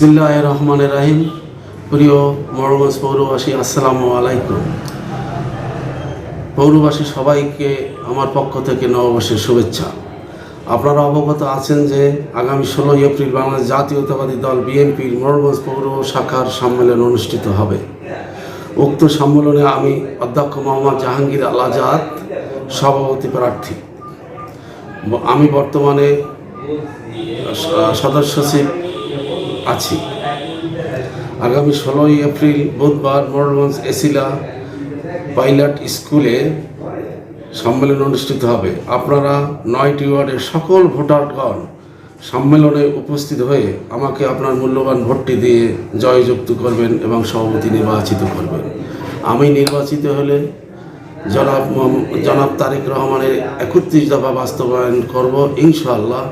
বিসমিল্লাহ রহমান রাহিম। প্রিয় মরগঞ্জ পৌরবাসী, আসসালামু আলাইকুম। পৌরবাসী সবাইকে আমার পক্ষ থেকে নববর্ষের শুভেচ্ছা। আপনারা অবগত আছেন যে আগামী ষোলোই এপ্রিল বাংলাদেশ জাতীয়তাবাদী দল বিএনপির মরগঞ্জ পৌর শাখার সম্মেলন অনুষ্ঠিত হবে। উক্ত সম্মেলনে আমি অধ্যক্ষ মোহাম্মদ জাহাঙ্গীর আল আজাদ, সভাপতি প্রার্থী। আমি বর্তমানে সদস্য সচিব আছি। আগামী ষোলোই এপ্রিল বুধবার মোরগঞ্জ এসিলা পাইলট স্কুলে সম্মেলন অনুষ্ঠিত হবে। আপনারা নয়টি ওয়ার্ডের সকল ভোটারগণ সম্মেলনে উপস্থিত হয়ে আমাকে আপনার মূল্যবান ভোটটি দিয়ে জয়যুক্ত করবেন এবং সভাপতি নির্বাচিত করবেন। আমি নির্বাচিত হলে জনাব জনাব তারেক রহমানের একত্রিশ দফা বাস্তবায়ন করব ইনশাআল্লাহ।